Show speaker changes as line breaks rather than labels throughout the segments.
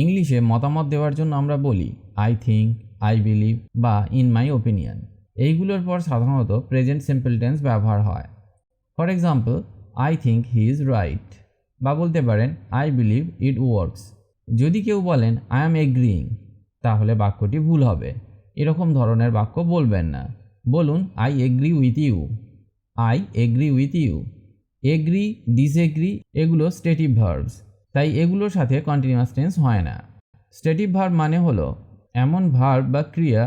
ইংলিশে মতামত দেওয়ার জন্য আমরা বলি আই থিঙ্ক আই বিলিভ বা ইন মাই ওপিনিয়ন এইগুলোর পর সাধারণত প্রেজেন্ট সিম্পল টেন্স ব্যবহার হয়। For example I think he is right বা বলতে পারেন আই বিলিভ ইট ওয়ার্কস যদি কেউ বলেন আই অ্যাম এগ্রিং তাহলে বাক্যটি ভুল হবে। এরকম ধরনের বাক্য বলবেন না। বলুন I agree with you I agree with you agree disagree এগুলো স্টেটিভ ভার্বস তাই এগুলোর সাথে কন্টিনিউয়াস টেন্স হয় না। স্টেটিভ ভার্ব মানে হলো এমন ভার্ব বা ক্রিয়া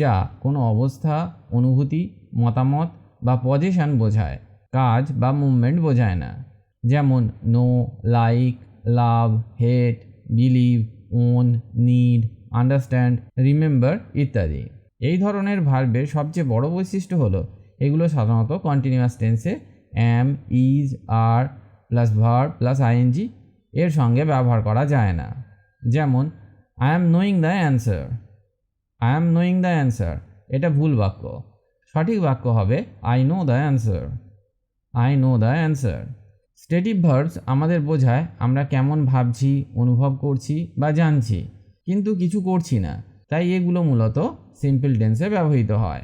যা কোনো অবস্থা, অনুভূতি, মতামত বা পজিশন বোঝায়, কাজ বা মুভমেন্ট বোঝায় না। যেমন know like love hate believe own need understand remember ইত্যাদি। এই ধরনের ভার্বের সবচেয়ে বড় বৈশিষ্ট্য হলো এগুলো সাধারণত কন্টিনিউয়াস টেন্সে am is are plus verb plus ING এর সঙ্গে ব্যবহার করা যায় না। যেমন I am knowing the answer I am knowing the answer এটা ভুল বাক্য। সঠিক বাক্য হবে I know the answer I know the answer stative verbs আমাদের বোঝায়, আমরা কেমন ভাবছি, অনুভব করছি বা জানছি। কিন্তু কিছু করছি না, তাই এগুলো মূলত সিম্পল টেন্সে ব্যবহৃত হয়।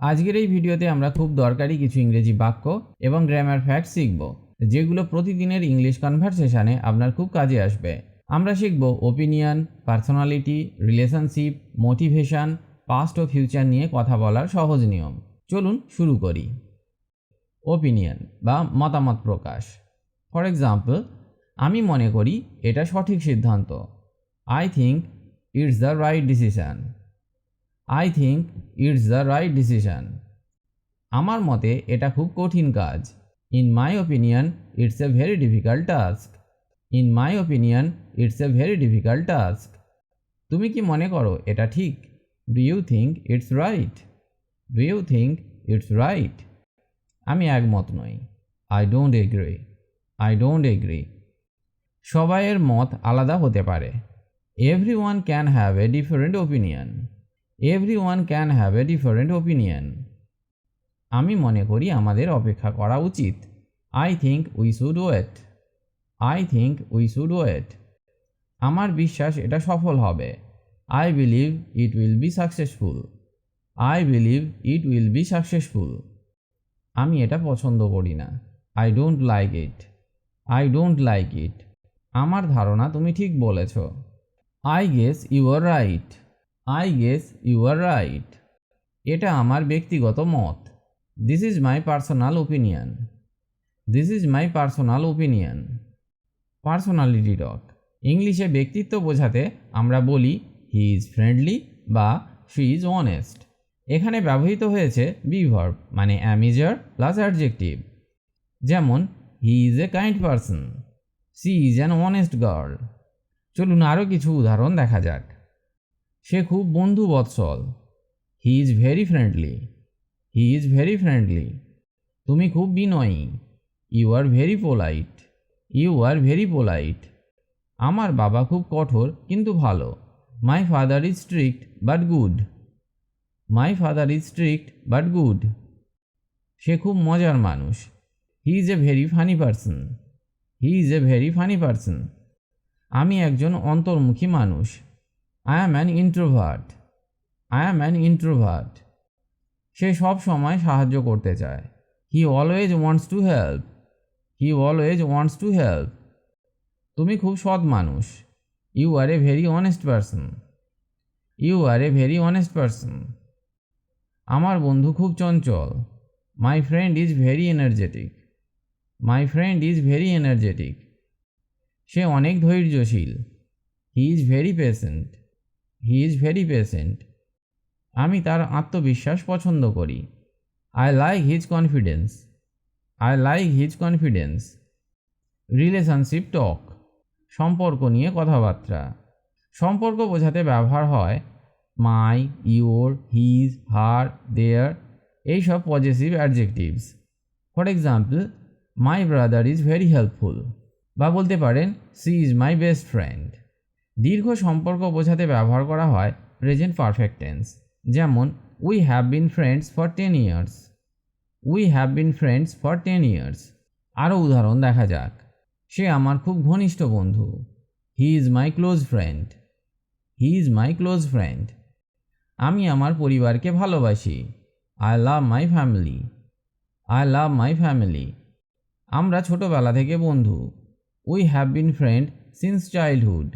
আজকের এই ভিডিওতে আমরা খুব দরকারি কিছু ইংরেজি বাক্য এবং গ্রামার ফ্যাক্ট শিখব। যেগুলো প্রতিদিনের ইংলিশ কনভারসেশনে আপনার খুব কাজে আসবে। আমরা শিখব opinion personality relationship motivation past ও ফিউচার নিয়ে কথা বলার সহজ নিয়ম। চলুন শুরু করি। ওপিনিয়ন বা মতামত প্রকাশ। ফর এক্সাম্পল আমি মনে করি এটা সঠিক সিদ্ধান্ত। I think it's the right decision I think it's the right decision আমার মতে এটা খুব কঠিন কাজ। In my opinion it's a very difficult task in my opinion it's a very difficult task তুমি কি মনে করো এটা ঠিক? Do you think it's right do you think it's right আমি একমত নই। I don't agree I don't agree সবাইয়ের মত আলাদা হতে পারে। Everyone can have a different opinion everyone can have a different opinion আমি মনে করি আমাদের অপেক্ষা করা উচিত। I think we should wait I think we should wait আমার বিশ্বাস এটা সফল হবে। I believe it will be successful I believe it will be successful আমি এটা পছন্দ করি না। I don't like it I don't like it আমার ধারণা তুমি ঠিক বলেছ। I guess you are right I guess you are right এটা আমার ব্যক্তিগত মত। This is my personal opinion this is my personal opinion personality dot ইংলিশে ব্যক্তিত্ব বোঝাতে আমরা বলি হি ইজ ফ্রেন্ডলি বা শি ইজ অনেস্ট এখানে ব্যবহৃত হয়েছে বিভার্ব মানে অ্যামিজার প্লাস অ্যাডজেক্টিভ যেমন he is a kind person she is an honest girl চলুন আরও কিছু উদাহরণ দেখা যাক। সে খুব বন্ধু বৎসল he is very friendly he is very friendly তুমি খুব বিনয়ী। You are very polite you are very polite আমার বাবা খুব কঠোর, কিন্তু ভালো। My father is strict but good my father is strict but good সে খুব মজার মানুষ। He is a very funny person he is a very funny person আমি একজন অন্তর্মুখী মানুষ। I am an introvert I am an introvert সে সব সময় সাহায্য করতে চায়। He always wants to help he always wants to help তুমি খুব সৎ মানুষ। You are a very honest person you are a very honest person আমার বন্ধু খুব চঞ্চল। My friend is very energetic my friend is very energetic সে অনেক ধৈর্যশীল। He is very patient he is very patient আমি তার আত্মবিশ্বাস পছন্দ করি। I like his confidence I like his confidence relationship talk সম্পর্ক নিয়ে কথাবার্তা। সম্পর্ক বোঝাতে ব্যবহার হয় মাই ইউর হিজ হার দেয়ার এইসব positive adjectives for example my brother is very helpful বা বলতে পারেন she is my best friend দীর্ঘ সম্পর্ক বোঝাতে ব্যবহার করা হয় প্রেজেন্ট পারফেক্ট টেন্স যেমন we have been friends for ten years we have been friends for ten years আরও উদাহরণ দেখা যাক। সে আমার খুব ঘনিষ্ঠ বন্ধু। He is my close friend he is my close friend আমি আমার পরিবারকে ভালোবাসি। I love my family I love my family আমরা ছোটোবেলা থেকে বন্ধু। We have been friend since childhood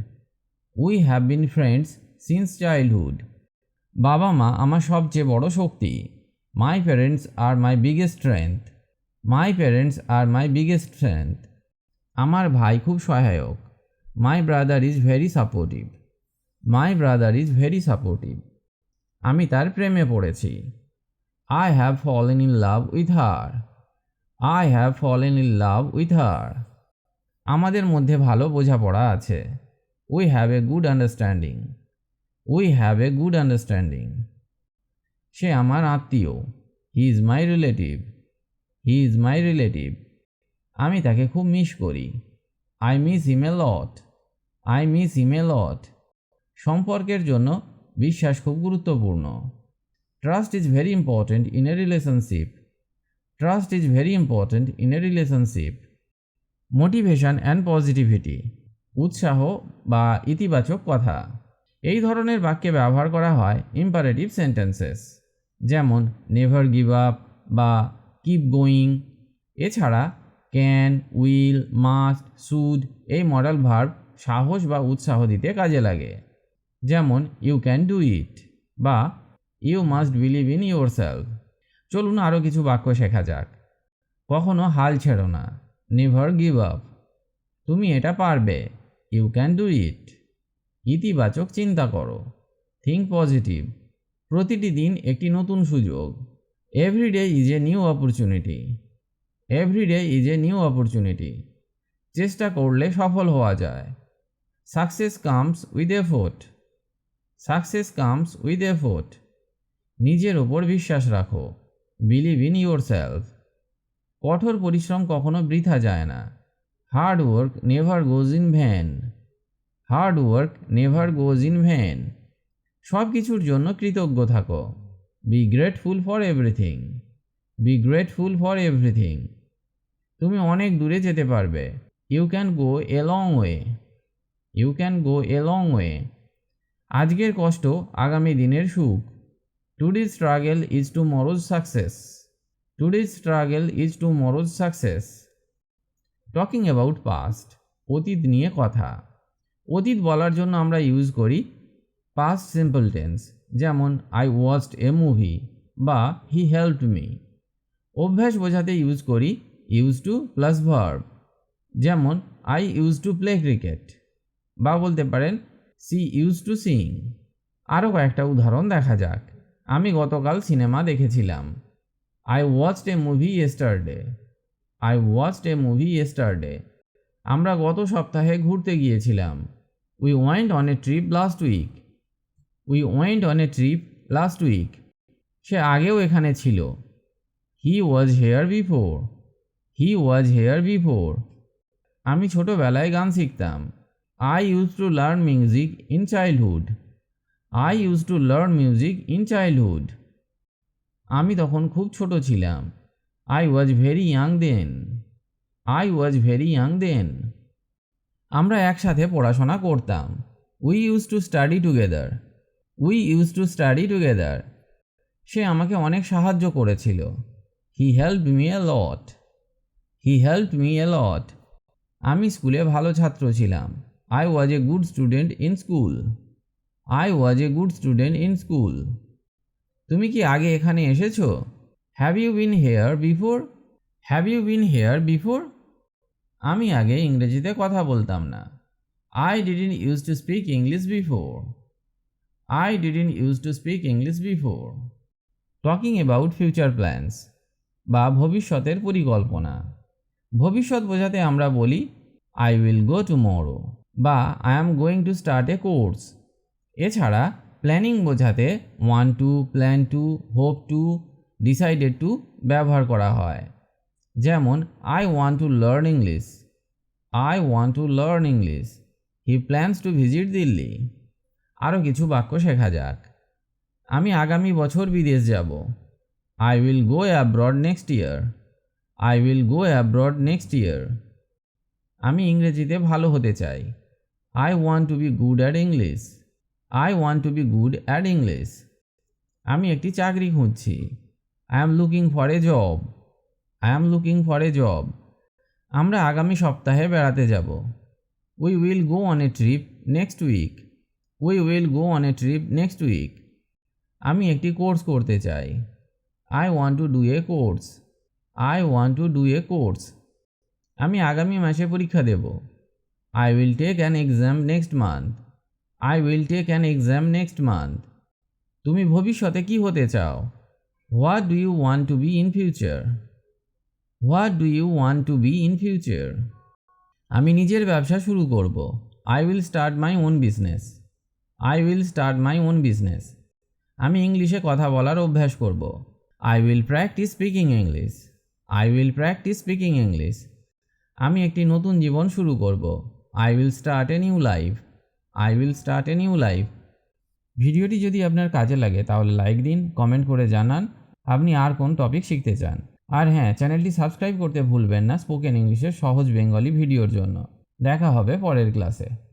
we have been friends since childhood বাবা মা আমার সবচেয়ে বড় শক্তি। My parents are my biggest strength my parents are my biggest strength আমার ভাই খুব সহায়ক। My brother is very supportive my brother is very supportive আমি তার প্রেমে পড়েছি। I have fallen in love with her I have fallen in love with her আমাদের মধ্যে ভালো বোঝাপড়া আছে। We have a good understanding we have a good understanding সে আমার আত্মীয়। He is my relative he is my relative আমি তাকে খুব মিস করি। I miss him a lot I miss him a lot সম্পর্কের জন্য বিশ্বাস খুব গুরুত্বপূর্ণ। Trust is very important in a relationship trust is very important in a relationship motivation and positivity উৎসাহ বা ইতিবাচক কথা। এই ধরনের বাক্যে ব্যবহার করা হয় ইম্পারেটিভ সেন্টেন্সেস যেমন নেভার গিভ আপ বা কিপ গোয়িং এছাড়া ক্যান উইল মাস্ট সুড এই মডেল ভার্ব সাহস বা উৎসাহ দিতে কাজে লাগে। যেমন ইউ ক্যান ডু ইট বা you must believe in your yourself আরও কিছু বাক্য শেখা যাক। কখনো হাল ছেড়ো না নেভার গিভ আপ তুমি এটা পারবে ইউ ক্যান ডু ইট ইতিবাচক চিন্তা করো। থিঙ্ক পজিটিভ প্রতিটি দিন একটি নতুন সুযোগ। Every day is a new opportunity every day is a new opportunity চেষ্টা করলে সফল হওয়া যায়। Success comes with effort success comes with effort নিজের ওপর বিশ্বাস রাখো। বিলিভ ইন ইউর সেলফ কঠোর পরিশ্রম কখনো বৃথা যায় না। Hard work never goes in vain hard work never goes in vain. সব কিছুর জন্য কৃতজ্ঞ থাকো। Be grateful for everything. Be grateful for everything. তুমি অনেক দূরে যেতে পারবে। You can go a long way. You can go a long way. আজকের কষ্ট আগামী দিনের সুখ। Today struggle is tomorrow's success. Today struggle is tomorrow's success. Talking about past. অতীত নিয়ে কথা। অতীত বলার জন্য আমরা ইউজ করি পাস্ট সিম্পল টেন্স যেমন আই ওয়াচড এ মুভি বা হি হেল্পড মি অভ্যাস বোঝাতে ইউজ করি ইউজ টু প্লাস ভার্ব যেমন I use to play cricket বা বলতে পারেন সি ইউজ টু সিং আরও কয়েকটা উদাহরণ দেখা যাক। আমি গতকাল সিনেমা দেখেছিলাম। I watched a movie yesterday I watched a movie yesterday আমরা গত সপ্তাহে ঘুরতে গিয়েছিলাম। We went on a trip last week we went on a trip last week সে আগেও এখানে ছিল। He was here before he was here before আমি ছোটোবেলায় গান শিখতাম। I use to learn music in childhood I use to learn music in childhood আমি তখন খুব ছোট ছিলাম। I was very young then I was very young then আমরা একসাথে পড়াশোনা করতাম। We use to study together we use to study together সে আমাকে অনেক সাহায্য করেছিল। He help me a lot he help me a lot আমি স্কুলে ভালো ছাত্র ছিলাম। I was a good student in school I was a good student in school তুমি কি আগে এখানে এসেছ? Have you been here before have you been here before আমি আগে ইংরেজিতে কথা বলতাম না। I didn't use to speak English before I didn't use to speak English before talking about future plans বা ভবিষ্যতের পরিকল্পনা। ভবিষ্যৎ বোঝাতে আমরা বলি আই উইল গো টুমরো বা I am going to start a course এছাড়া প্ল্যানিং বোঝাতে want to plan to hope to decided to ব্যবহার করা হয়। যেমন I want to learn English I want to learn English he plans to visit Delhi আরও কিছু বাক্য শেখা যাক। আমি আগামী বছর বিদেশ যাব। I will go abroad next year I will go abroad next year আমি ইংরেজিতে ভালো হতে চাই। I want to be good at English I want to be good at English আমি একটি চাকরি খুঁজছি। I am looking for a job I am looking for a job আমরা আগামী সপ্তাহে বেড়াতে যাব। We will go on a trip next week we will go on a trip next week আমি একটি কোর্স করতে চাই। I want to do a course I want to do a course আমি আগামী মাসে পরীক্ষা দেব। I will take an exam next month I will take an exam next month তুমি ভবিষ্যতে কি হতে চাও? What do you want to be in future what do you want to be in future আমি নিজের ব্যবসা শুরু করব। I will start my own business I will start my own business আমি ইংলিশে কথা বলার অভ্যাস করব। I will practise speaking English I will practise speaking English আমি একটি নতুন জীবন শুরু করব। I will start a new life I will start a new life ভিডিওটি যদি আপনার কাজে লাগে, তাহলে লাইক দিন কমেন্ট করে জানান। আপনি আর কোন টপিক শিখতে চান? আর হ্যাঁ চ্যানেলটি সাবস্ক্রাইব করতে ভুলবেন না, স্পোকেন ইংলিশের সহজ বেঙ্গলি ভিডিওর জন্য। দেখা হবে পরের ক্লাসে।